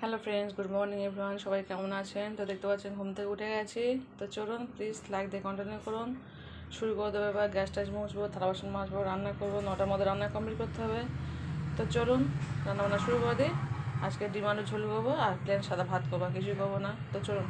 Hello friends good morning everyone সবাই কেমন আছেন? তো দেখতে পাচ্ছেন ঘুম থেকে উঠে গেছি। তো চলুন প্লিজ লাইক দিয়ে কন্টিনিউ করুন। শুরু করে দেবে এবার গ্যাস টাস মুছবো, থালা বাসন মাজবো, রান্না করব নটার মধ্যে রান্না কমপ্লিট করতে হবে। তো চলুন রান্না বান্না শুরু করে দিই। আজকে ডিম আলু ঝোল আর প্লেন সাদা ভাত করব কিছুই করব না। তো চলুন।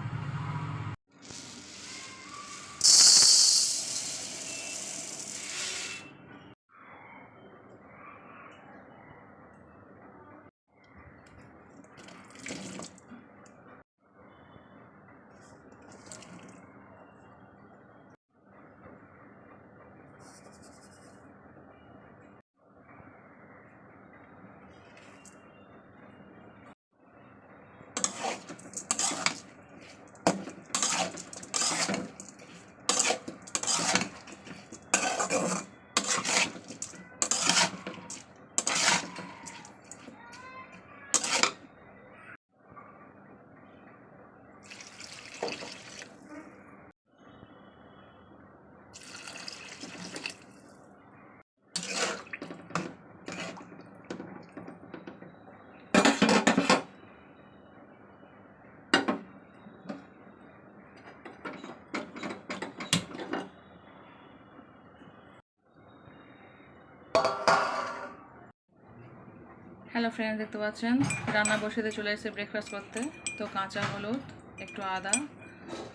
হ্যালো ফ্রেন্ড দেখতে পাচ্ছেন? রান্না বসেতে চলে এসেছে ব্রেকফাস্ট করতে। তো কাঁচা হলুদ, একটু আদা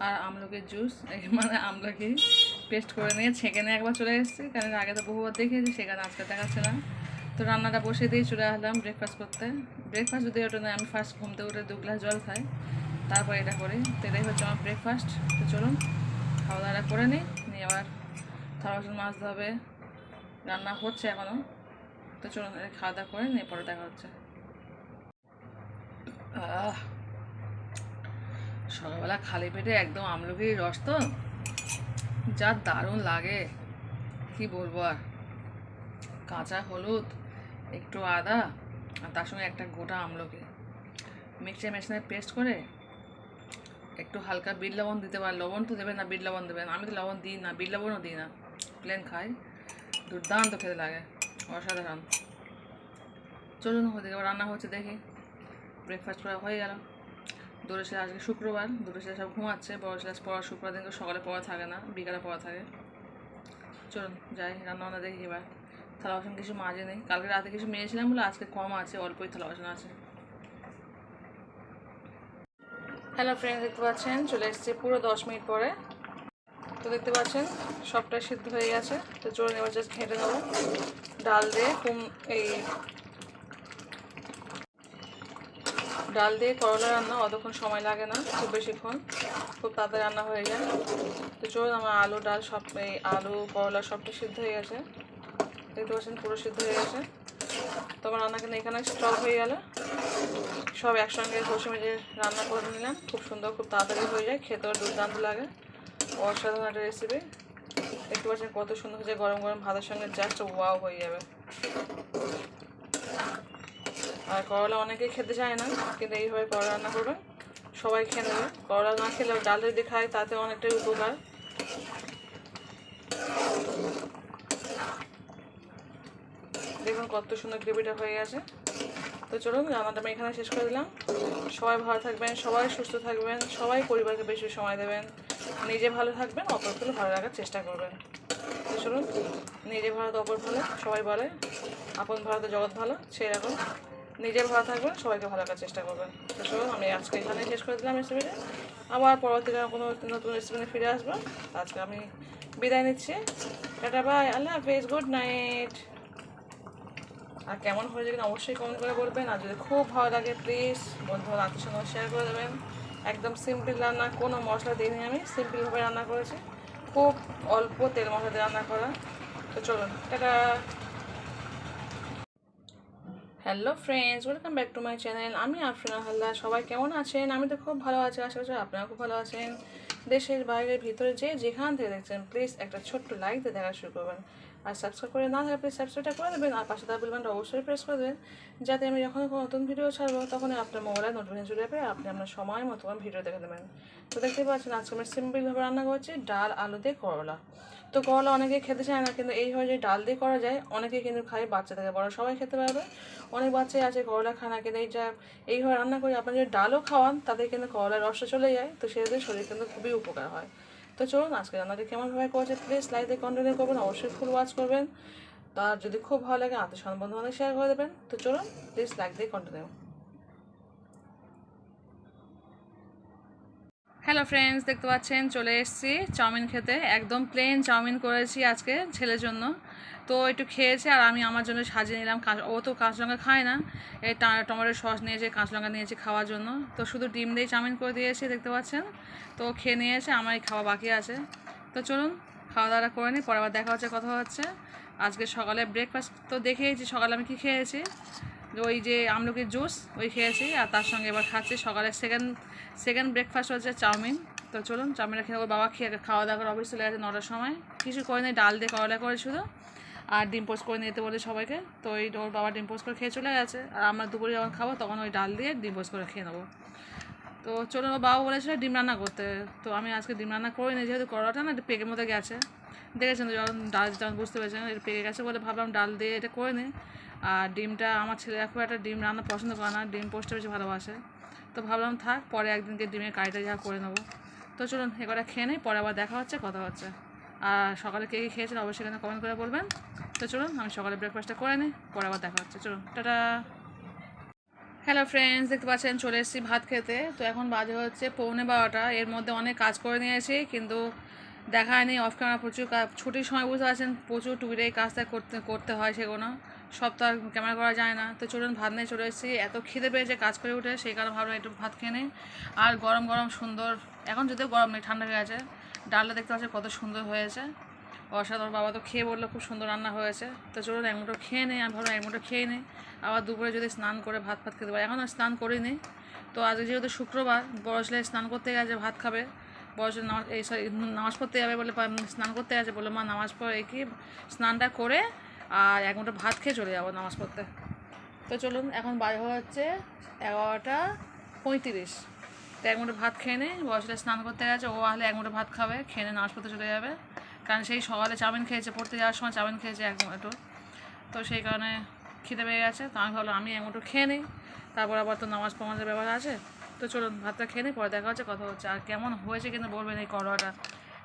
আর আমলকির জুস মানে আমলকি পেস্ট করে নিয়ে ছেঁকে নিয়ে একবার চলে এসেছি। কারণ আগে তো বহুবার দেখেছি সেখানে আজকে দেখাচ্ছে না। তো রান্নাটা বসে দিয়ে চলে আসলাম ব্রেকফাস্ট করতে। ব্রেকফাস্ট যদি ওটা নয় আমি ফার্স্ট ঘুমতে উঠে দু গ্লাস জল খাই, তারপর এটা করি। তো এটাই হচ্ছে আমার ব্রেকফাস্ট তো চলুন, খাওয়া দাওয়াটা করে নিই, নিয়ে আবার থালা বাসন রান্না হচ্ছে এখনও তো এটা খাওয়া দাওয়া করে নিয়ে পরে দেখা হচ্ছে। সকালবেলা খালি পেটে একদম আমলকির রস তো। যা দারুণ লাগে, কি বলব আর। কাঁচা হলুদ, একটু আদা, আর তার সঙ্গে একটা গোটা আমলকি। মিক্সচার মেশিনে পেস্ট করে একটু হালকা বিট লবণ দিতে পার লবণ তো দেবেন না, বিট লবণ দেবেন। আমি তো লবণ দিই না, বিট লবণও দিই না। প্লেন খাই। দুর্দান্ত খেতে লাগে, অসাধারণ। চলুন ওদিকে রান্না হচ্ছে দেখি। ব্রেকফাস্ট করা হয়ে গেল। দুটো ছেলে আজকে শুক্রবার দুটো ছেলে সব ঘুমাচ্ছে, বড় ছেলে পড়া, শুক্রবার দিন সকালে পড়া থাকে না, বিকালে পড়া থাকে। চলুন যাই, রান্না বান্না দেখি এবার। থালা বাসন কিছু মাজে নেই। কালকে রাতে কিছু মেয়েছিলাম বলে আজকে কম আছে, অল্পই থালা বাসন আছে। হ্যালো ফ্রেন্ড দেখতে পাচ্ছেন? চলে এসেছি পুরো দশ মিনিট পরে। তো দেখতে পাচ্ছেন, সবটাই সিদ্ধ হয়ে গেছে। তো চলুন এবার জাস্ট ঘেঁটে নেব। ডাল দিয়ে, কুম এই ডাল দিয়ে করলা রান্না, অতক্ষণ সময় লাগে না, খুব বেশিক্ষণ খুব তাড়াতাড়ি রান্না হয়ে যায়। তো চলুন, আমার আলু, ডাল সব, এই আলু, করলা সবটা সিদ্ধ হয়ে গেছে। দেখতে পাচ্ছেন, পুরো সিদ্ধ হয়ে গেছে। তো আমার রান্না কিন্তু এখানে স্টক হয়ে গেল। সব একসঙ্গে বসে মেজে রান্না করে নিলাম। খুব সুন্দর, খুব তাড়াতাড়ি হয়ে যায়। খেতেও দুর্দান্ত লাগে। অসাধারণ একটা রেসিপি দেখতে পাচ্ছেন, কত সুন্দর হয়েছে গরম গরম ভাতের সঙ্গে জাস্ট ওয়াও হয়ে যাবে। আর করলা অনেকেই খেতে চায় না, কিন্তু এইভাবে করলা রান্না করবেন। সবাই খেয়ে নেবে। করলা না খেলেও ডাল যদি খায়, তাতে অনেকটাই উপকার। দেখুন কত সুন্দর গ্রেভিটা হয়ে গেছে। তো চলুন, রান্নাটা আমি এখানে শেষ করে দিলাম। সবাই ভালো থাকবেন, সবাই সুস্থ থাকবেন, সবাই পরিবারকে বেশি সময় দেবেন। নিজে ভালো থাকবেন অপরকে ভালো রাখার চেষ্টা করবেন। তো চলুন, নিজে ভালো তো অপর ভালো, সবাই বলে আপন ভালো তো জগৎ ভালো, সেই রকম। নিজে ভালো থাকবেন, সবাইকে ভালো রাখার চেষ্টা করবেন। তো চলুন, আমি আজকে এখানে শেষ করে দিলাম রেসিপিটা আবার পরবর্তীতে কোনো নতুন রেসিপি ফিরে আসব। আজকে আমি বিদায় নিচ্ছি। টাটা বাই আল্লাহ হাফিজ গুড নাইট আর কেমন হয়েছে কিনা অবশ্যই কমেন্ট করে বলবেন। আর যদি খুব ভালো লাগে প্লিজ বন্ধু আত্মীয় সঙ্গে শেয়ার করে দেবেন। একদম সিম্পল রান্না, কোনো মশলা দিইনি আমি সিম্পলভাবে রান্না করেছি। খুব অল্প তেল মশলা দিয়ে রান্না করা। তো চলুন, tata. Hello friends welcome back to my channel আমি আফরিনা হাল্লা সবাই কেমন আছেন? আমি তো খুব ভালো আছি। আশা করছি আপনারা খুব ভালো আছেন। দেশের বাইরের ভিতরে যে যেখান থেকে দেখছেন প্লিজ একটা ছোট্ট লাইক দিয়ে দেখা শুরু করবেন। আর সাবস্ক্রাইব করে না থাকলে প্লিজ সাবস্ক্রাইবটা করে দেবেন, আর পাশে তার বেলবানটা অবশ্যই প্রেস করে দেবেন, যাতে আমি যখন কোনো নতুন ভিডিও ছাড়বো তখন আপনার মোবাইলে নোটিফিকেশন চলে যাবে আপনি আপনার সময় মতো ভিডিও দেখে দেবেন তো দেখতে পাচ্ছেন, আজকে আমি সিম্পলভাবে রান্না করছি, ডাল, আলু দিয়ে করলা। তো করলা অনেকে খেতে চায় না, কিন্তু এইভাবে যে ডাল দিয়ে করা যায়, অনেকে কিন্তু খায় বাচ্চা থেকে বড় সবাই খেতে পারবে। অনেক বাচ্চাই আছে করলা খায় না, কিন্তু এইটা এইভাবে রান্না করে, আপনার যদি ডালও খাওয়ান, তাদের কিন্তু করলার রসটা চলে যায়, তো সেক্ষেত্রে শরীর কিন্তু খুবই উপকার হয়। তো চলুন, আজকে রান্নাটি কেমনভাবে করছে প্লিজ লাইক দিয়ে কন্টিনিউ করবেন, অবশ্যই ফুল ওয়াচ করবেন। আর যদি খুব ভালো লাগে আত্মীয় বন্ধু বান্ধব শেয়ার করে দেবেন। তো চলুন প্লিজ লাইক দিয়ে কন্টিনিউ হ্যালো ফ্রেন্ডস দেখতে পাচ্ছেন, চলে এসেছি চাউমিন খেতে। একদম প্লেন চাউমিন করেছি আজকে ছেলের জন্য। তো একটু খেয়েছে আর আমি আমার জন্য সাজিয়ে নিলাম। ও তো কাঁচা লঙ্কা খায় না। এই টা- টমেটো সস নিয়েছে কাঁচা লঙ্কা নিয়েছে খাওয়ার জন্য। তো শুধু ডিম দিয়ে চাউমিন করে দিয়েছি, দেখতে পাচ্ছেন। তো খেয়ে নিয়েছে আমার এই খাওয়া বাকি আছে। তো চলুন খাওয়া দাওয়া করে নিই, পরে আবার দেখা হচ্ছে, কথা হচ্ছে। আজকে সকালে ব্রেকফাস্ট তো দেখেইছি, সকালে আমি কী খেয়েছি? ওই যে আমলকির জুস, ওই খেয়েছি, আর তার সঙ্গে এবার খাচ্ছি সকালে সেকেন্ড সেকেন্ড ব্রেকফাস্ট হচ্ছে চাউমিন। তো চলুন, চাউমিনটা খেয়ে বাবা খেয়ে খাওয়া দাওয়া করে অফিস চলে গেছে নটার সময়। কিছু করে নেই ডাল দিয়ে করলা করে শুধু, আর ডিম পোস্ট করে নিতে বলে সবাইকে। তো ওই ওর বাবা ডিম পোস্ট করে খেয়ে চলে গেছে, আর আমরা দুপুরে যখন খাব তখন ওই ডাল দিয়ে ডিম পোস্ট করে খেয়ে নেব। তো চলুন, ওর বাবা বলেছিল ডিম রান্না করতে। তো আমি আজকে ডিম রান্না করিনি, যেহেতু করলাটা না, একটু পেকের মধ্যে গেছে। দেখেছেন যখন ডাল, যখন বুঝতে পেরেছেন এটা পেকে গেছে বলে ভাবলাম ডাল দিয়ে এটা করে নিই আর ডিমটা আমার ছেলে খুব একটা ডিম রান্না পছন্দ করে না, ডিম পোস্টটা বেশি ভালোবাসে। তো ভাবলাম থাক, পরে একদিনকে ডিমের কারিটা যা করে নেব। তো চলুন এবারে খেয়ে নিই, পরে আবার দেখা হচ্ছে, কথা হচ্ছে। আর সকালে কে কী খেয়েছেন অবশ্যই এখানে কমেন্ট করে বলবেন। তো চলুন, আমি সকালে ব্রেকফাস্টটা করে নিই, পরে আবার দেখা হচ্ছে। চলুন, টাটা। হ্যালো ফ্রেন্ডস দেখতে পাচ্ছেন, চলে এসেছি ভাত খেতে। তো এখন বাজে হচ্ছে পৌনে বারোটা, এর মধ্যে অনেক কাজ করে নিয়েছি, কিন্তু দেখা হয়নি অফ ক্যামেরা প্রচুর ছুটির সময় বুঝতে পারছেন, প্রচুর টুকিটাই কাজটা করতে করতে হয় সেগুলো। সব তো আর ক্যামেরা করা যায় না। তো চলুন, ভাত নিয়ে চলে এসেছি। এত খিদে পেয়েছে কাজ করে উঠে, সেই কারণে ভাবলাম একটু ভাত খেয়ে নিই। আর গরম গরম, সুন্দর। এখন যদিও গরম নেই, ঠান্ডা হয়ে গেছে। ডালটা দেখতে পাচ্ছি কত সুন্দর হয়েছে। অসাধারণ, বাবা তো খেয়ে বলল খুব সুন্দর রান্না হয়েছে। তো চলুন, এক মুঠো খেয়ে নিই, আমি ভাবলাম এক মুঠো খেয়ে নিই। আবার দুপুরে যদি স্নান করে ভাত ফাত খেতে পারি। এখন আর স্নান করিনি। তো আজকে যেহেতু শুক্রবার, বড় ছেলে স্নান করতে গেছে, ভাত খাবে। বড় ছেলে নামাজ, এই সরি, নামাজ পড়তে যাবে বলে, স্নান করতে গেছে বলে, মা নামাজ পড়ে কি? স্নানটা করে আর এক মুঠো ভাত খেয়ে চলে যাব নামাজ পড়তে। তো চলুন, এখন বাজে হচ্ছে এগারোটা পঁয়ত্রিশ। তো এক মুঠো ভাত খেয়ে নিই ছেলে স্নান করতে গেছে, ও আসলে এক মুঠো ভাত খাবে, খেয়ে নামাজ পড়তে চলে যাবে। কারণ সেই সকালে চাউমিন খেয়েছে, পড়তে যাওয়ার সময় চাউমিন খেয়েছে এক মুঠো তো সেই কারণে খিদে পেয়ে গেছে, তো আমি ভাবলাম আমি এক মুঠো খেয়ে নিই। তারপর আবার তো নামাজ পড়ানোর ব্যাপার আছে। তো চলুন, ভাতটা খেয়ে নিই পরে দেখা হচ্ছে, কথা হচ্ছে। আর কেমন হয়েছে কিন্তু বলবেন এই করলাটা।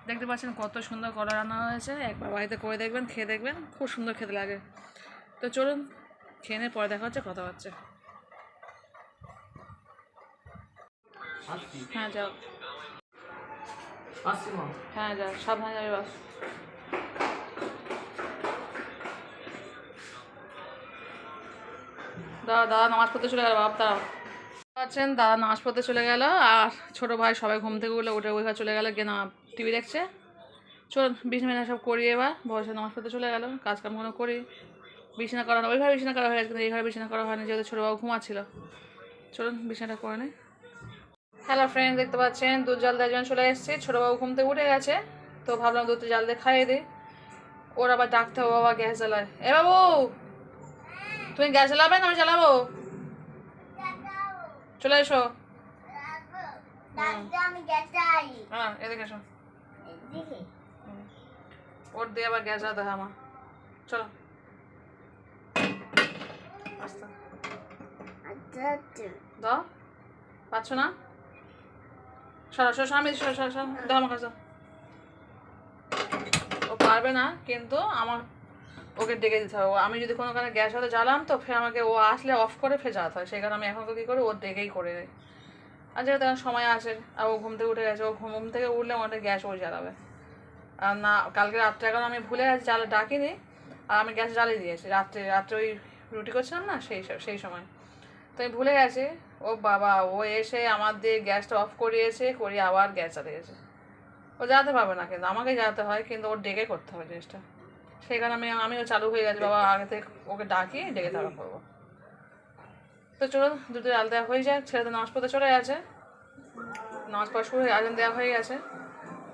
দেখতে পাচ্ছেন কত সুন্দর কলা রান্না হয়েছে। একবার বাড়িতে করে দেখবেন, খেয়ে দেখবেন, খুব সুন্দর খেতে লাগে। তো চলুন, খেয়ে নিয়ে পরে দেখা হচ্ছে, কথা হচ্ছে। হ্যাঁ যাও। হ্যাঁ যাও, সাবধানে যাবে, বাস। দাদা দাদা নামাজ পড়তে চলে গেল, বাপ, দাঁড়াও। আছেন দাদা নামাজ পড়তে চলে গেল, আর ছোট ভাই সবাই ঘুম থেকে উঠে ওইভাবে চলে গেল গিয়ে না টিভি দেখছে। চলুন বিছানা সব করি এবার বয়সে নামাজ পড়তে চলে গেল। কাজকামগুলো করি বিছানা করা না ওইভাবে বিছানা করা হয়ে গেছে কিন্তু এইভাবে বিছানা করা হয়নি যেহেতু ছোটোবাবু ঘুমাচ্ছিল। চলুন বিছানাটা করে নিই। হ্যালো ফ্রেন্ড দেখতে পাচ্ছেন দুধ জাল দেওয়ার জন্য চলে এসেছি। ছোটোবাবু ঘুম থেকে উঠে গেছে তো ভাবলাম দুধ জাল দিয়ে খাইয়ে দিই। ওর আবার ডাকতে হবে বাবা গ্যাস জ্বালায়। এ বাবু তুমি গ্যাস জ্বালাবে না আমি জ্বালাবো? চলে এসো। হ্যাঁ এদিকে এসো। ওর দিয়ে আবার গ্যাস জ্বালাতে হয় আমার। চলো। দাও। পাচ্ছ না? সরো সরো আমি সরো সরো দাও আমার কাছে। ও পারবে না, কিন্তু আমার ওকে ডেকে দিতে হবে। আমি যদি কোনো গ্যাস হতে জ্বালাম তো ফের আমাকে ও আসলে অফ করে ফের জ্বালাতে হয়। সেই কারণে আমি এখন তো কী করি? ওর ডেকেই করে দিই আর যেহেতু এখন সময় আছে আর ও ঘুম থেকে উঠে গেছে, ও ঘুম ঘুম থেকে উঠলে আমাদের গ্যাস ওই জ্বালাবে। আর না, কালকে রাত্রে এখন আমি ভুলে গেছি জ্বালা ডাকিনি, আর আমি গ্যাস জ্বালিয়ে দিয়েছি। রাত্রে রাত্রে ওই রুটি করছিলাম না, সেই সেই সময়। তো আমি ভুলে গেছি, ও বাবা, ও এসে আমার দিয়ে গ্যাসটা অফ করিয়েছে, করিয়ে আবার গ্যাস চালিয়েছে। ও জ্বালাতে পারবে না কিন্তু আমাকে জ্বালাতে হয়, কিন্তু ওর ডেকে করতে হবে জিনিসটা। সেই কারণে আমি, আমিও চালু হয়ে গেছি, বাবা, আগে থেকে ওকে ডাকি ডেকে তারপর করব। তো চলুন, দুটো আল দেওয়া হয়ে যায় ছেলেদের নামাজ পড়তে চলে গেছে। নামাজ পড়া শুরু হয়ে আজান দেওয়া হয়ে গেছে।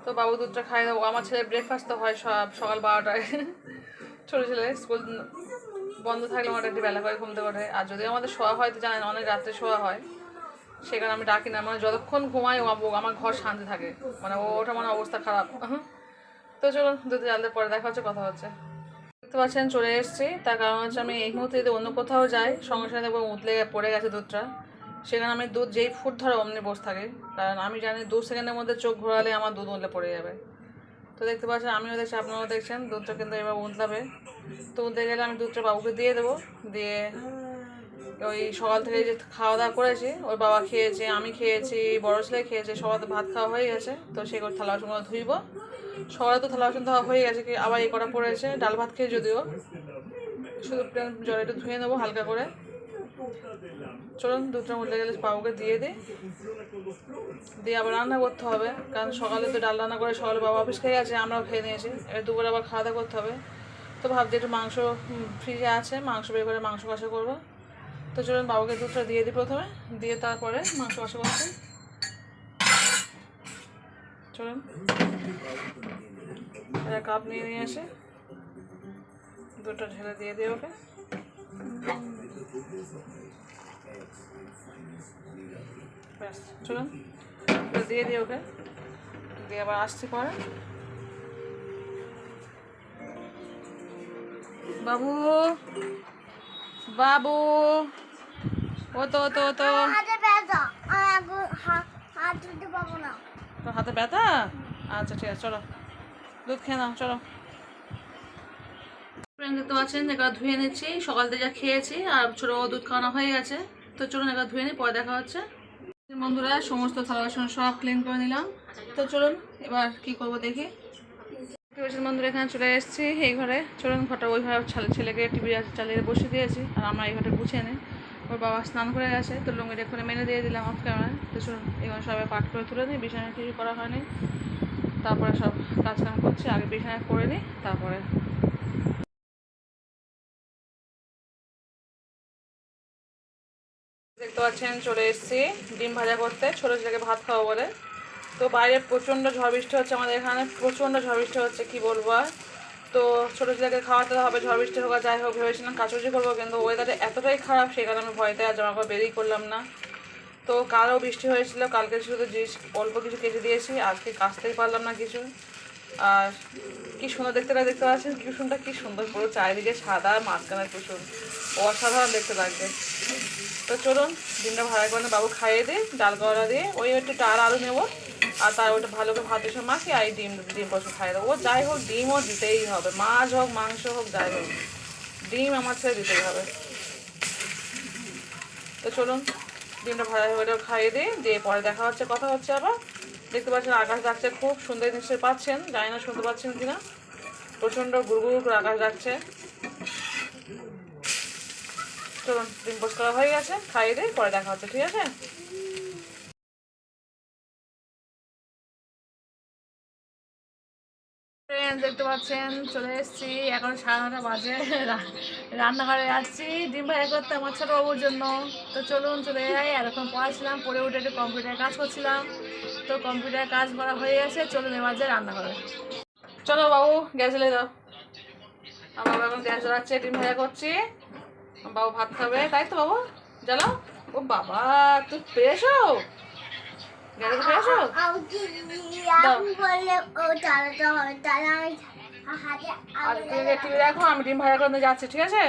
তো বাবু দুধটা খাই দেবো আমার ছেলে ব্রেকফাস্ট তো হয় সব সকাল বারোটায়। ছোটো ছেলে স্কুল বন্ধ থাকলে মোটামুটি বেলা করে ঘুমতে ওঠে। আর যদি আমাদের শোয়া হয়, তো জানেন, অনেক রাত্রে শোয়া হয়। সেখানে আমি ডাকি না মানে যতক্ষণ ঘুমাই আমার ঘর শান্তি থাকে। মানে ওটা মানে অবস্থা খারাপ। তো চলো দুধ জানলে পরে দেখা হচ্ছে, কথা হচ্ছে। দেখতে পাচ্ছেন, চলে এসেছি। তার কারণ হচ্ছে আমি এই মুহূর্তে যদি অন্য কোথাও যাই, সঙ্গে সঙ্গে দেখব উতলে পড়ে গেছে দুধটা। সেখানে আমি দুধ, যেই ফুট ধরে অমনি বসে থাকে, কারণ আমি জানি দু সেকেন্ডের মধ্যে চোখ ঘোরালে আমার দুধ উতলে পড়ে যাবে। তো দেখতে পাচ্ছেন, আমিও দেখছি, আপনারাও দেখছেন, দুধটা কিন্তু এবার উতলাবে তো উতলে গেলে আমি দুধটা বাবুকে দিয়ে দেবো। দিয়ে ওই সকাল থেকে যে খাওয়া দাওয়া করেছি, ওর বাবা খেয়েছে, আমি খেয়েছি, বড় ছেলে খেয়েছে, সবার তো ভাত খাওয়া হয়ে গেছে, তো সেই করে থালা বাসনগুলো ধুইব। সবার তো থালা বাসন ধোয়া হয়ে গেছে, কি আবার এই করা পড়েছে, ডাল ভাত খেয়ে যদিও। শুধু জল একটু ধুয়ে নেব হালকা করে। চলুন, দুধটা উঠলে গেলে বাবুকে দিয়ে দিই। দিয়ে আবার রান্না করতে হবে, কারণ সকালে তো ডাল রান্না করে সকালে বাবা অফিস খেয়ে গেছে, আমরাও খেয়ে নিয়েছি। এবার দুপুরে আবার খাওয়া দাওয়া করতে হবে। তো ভাবছি একটু মাংস ফ্রিজে আছে, মাংস বের করে মাংস কষা করব। তো চলুন বাবুকে দুধটা দিয়ে দিই প্রথমে, দিয়ে তারপরে মাংস কষা করছি চলুন। একটা কাপ নিয়ে নিয়ে আসে দুধটা ঢেলে দিয়ে দিই ওকে। ব্যাস, চলুন। দিয়ে দিই ওকে। দিয়ে আবার আসছি পরে। বাবু বাবু। ও তো তো তো হাতে ব্যথা। হাত না। ব্যথা? আচ্ছা ঠিক আছে চলো। দুধ খেয়ে নাও চলো। ফ্রেন্ড দেখতে পাচ্ছেন এগুলো ধুয়ে নিচ্ছি সকাল থেকে যা খেয়েছি আর ছোটো দুধ খাওয়ানো হয়ে গেছে। তো চলুন এগুলো ধুয়ে নিই পরে দেখা হচ্ছে। বন্ধুরা সমস্ত থালা বাসন সব ক্লিন করে নিলাম। তো চলুন এবার কি করব দেখি। বন্ধুরা এখানে চলে এসেছি এই ঘরে। চলুন ঘরটা ওই ঘরে ছেলেকে টিভি চালিয়ে বসে দিয়েছি আর আমরা এই ঘরটা গুছিয়ে নিই। ওর বাবা স্নান করে গেছে তো লুঙ্গিটা এক্ষুনি মেনে দিয়ে দিলাম অফ ক্যামেরায় তো চলুন এখানে সবাই পাঠ করে তুলে নিই বিছানায় কিছু করা হয়নি। তারপরে সব কাজকাম করছি, আগে বিছানায় করে নিই তারপরে। দেখতে পাচ্ছেন, চলে এসেছি ডিম ভাজা করতে, ছোটো ছেলেকে ভাত খাওয়া বলে। তো বাইরে প্রচণ্ড ঝড় বৃষ্টি হচ্ছে আমাদের এখানে, প্রচণ্ড ঝড় বৃষ্টি হচ্ছে, কি বলব আর? তো ছোটো ছেলেকে খাওয়াতে হবে, ঝড় বৃষ্টি হোক যাই হোক, ভেবেছিলাম কাচুজি করব, কিন্তু ওয়েদারটা এতটাই খারাপ, সেই কারণে আমি ভয়তে আর জামা কাপড় বেরিয়ে করলাম না। তো কালও বৃষ্টি হয়েছিল, কালকে শুধু জিনিস, অল্প কিছু কেটে দিয়েছি, আজকে কাচতেই পারলাম না কিছু। আর কি সুন্দর দেখতে লাগে দেখতে পাচ্ছেন? কুসুমটা কি সুন্দর পুরো চারিদিকে সাদা আর মাঝখানে কুসুম। অসাধারণ দেখতে লাগবে তো চলুন দিনটা ভাড়া করে বাবু খাইয়ে দিই ডাল করা দিয়ে, ওই একটু ডাল, আলু নেব। আর তার ওইটা ভালো করে ভাতের সঙ্গে মাখি আর ডিম ডিম বসে খাইয়ে দেবো। ও যাই হোক ডিমও দিতেই হবে। মাছ হোক, মাংস হোক, যাই হোক। ডিম আমার ছেলে দিতেই হবে। তো চলুন, ডিমটা ভাড়া হয়ে গেলেও খাইয়ে দিই। দিয়ে পরে দেখা হচ্ছে, কথা হচ্ছে আবার। দেখতে পাচ্ছেন আকাশ ডাকছে, খুব সুন্দর নিশ্চয়ই পাচ্ছেন। জানি না শুনতে পাচ্ছেন কিনা। প্রচণ্ড গুড়গুড় করে আকাশ ডাকছে। চলুন, ডিম পোস্ট করা হয়ে গেছে, খাইয়ে দিই, পরে দেখা হচ্ছে, ঠিক আছে? Friends, দেখতে পাচ্ছেন চলে এসেছি। এখন সাড়ে নটা বাজে। রান্নাঘরে আসছি। ডিম ভাজা করতে আমার ছোট বাবুর জন্য। তো চলুন চলে যাই। এরকম পড়াছিলাম পড়ে উঠে একটু কম্পিউটারে কাজ করছিলাম। তো কম্পিউটারে কাজ করা হয়ে গেছে চলুন এবার যাই রান্নাঘরে। চলো বাবু গ্যাস জ্বালিয়ে দাও। আমার বাবা এখন গ্যাস জ্বালাচ্ছে ডিম ভাজা করছি। বাবু ভাত খাবে। তাই তো বাবু? জ্বালাও। ও বাবা তুই পেয়েছ আর তুমি আমি ডিম ভাজা যাচ্ছি ঠিক আছে?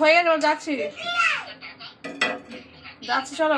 হয়ে এবার যাচ্ছি। যাচ্ছি চলো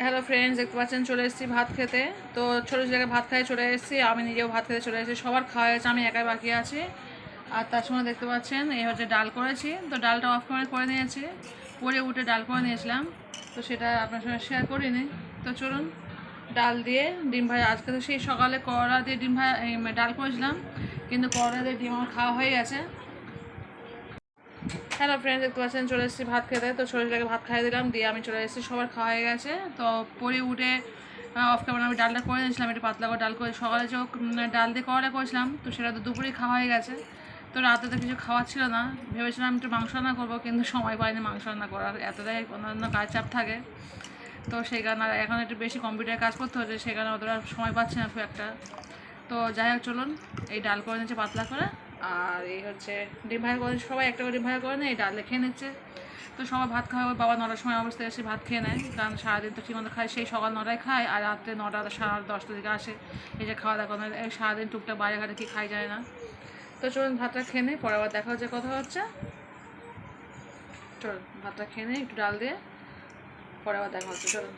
হ্যালো ফ্রেন্ডস দেখতে পাচ্ছেন, চলে এসেছি ভাত খেতে। তো ছোটো জায়গায় ভাত খাই, চলে এসেছি। আমি নিজেও ভাত খেতে চলে এসেছি। সবার খাওয়া হয়েছে, আমি একাই বাকি আছি। আর তার সঙ্গে দেখতে পাচ্ছেন, এই হচ্ছে ডাল করেছি। তো ডালটা অফ করে করে নিয়েছি। পরে উঠে ডাল করে নিয়েছিলাম। তো সেটা আপনার সঙ্গে শেয়ার করিনি। তো চলুন, ডাল দিয়ে ডিম ভাই আজকে তো সেই সকালে করলা দিয়ে ডিম ভাই ডাল করেছিলাম। কিন্তু করলা দিয়ে ডিম আমার খাওয়া হয়ে গেছে। হ্যালো ফ্রেন্ড দেখতে পাচ্ছেন চলে এসেছি ভাত খেতে। তো শরীরটাকে ভাত খাইয়ে দিলাম দিয়ে আমি চলে এসেছি সবার খাওয়া হয়ে গেছে। তো পরে উঠে অফ ক্যামেরা আমি ডালটা করে দিয়েছিলাম একটু পাতলা করে ডাল করে সকালে উম, ডাল দিয়ে করা করেছিলাম তো সেটা তো দুপুরেই খাওয়া হয়ে গেছে। তো রাতে তো কিছু খাওয়ার ছিল না ভেবেছিলাম একটু মাংস রান্না করব কিন্তু সময় পাইনি মাংস রান্না করার এতটাই অন্যান্য কাজ চাপ থাকে। তো সেই কারণে এখন একটু বেশি কম্পিউটারে কাজ করতে হচ্ছে সেই কারণে অতটা সময় পাচ্ছি না খুব একটা। তো যাই হোক চলুন এই ডাল করে নিচ্ছে পাতলা করে। আর এই হচ্ছে ডিম ভাজা করে সবাই একটা করে ডিম ভাজা করে নেয় ডাল খেয়ে নিচ্ছে। তো সবাই ভাত খাওয়া বাবা নটার সময় অবস্থায় এসে ভাত খেয়ে নেয়। কারণ সারাদিন তো ঠিকমতো খায়, সেই সকাল নটায় খায় আর রাত্রে নটা সাড়ে দশটা দিকে আসে। এই যে খাওয়া দাওয়া করে সারাদিন টুকটাক বাইরে ঘাটে কি খাই যায় না। তো চলুন ভাতটা খেয়ে নিই, পরে আবার দেখা হচ্ছে, কথা হচ্ছে। চলুন, ভাতটা খেয়ে নিই, একটু ডাল দিয়ে, পরে আবার দেখা হচ্ছে, চলুন।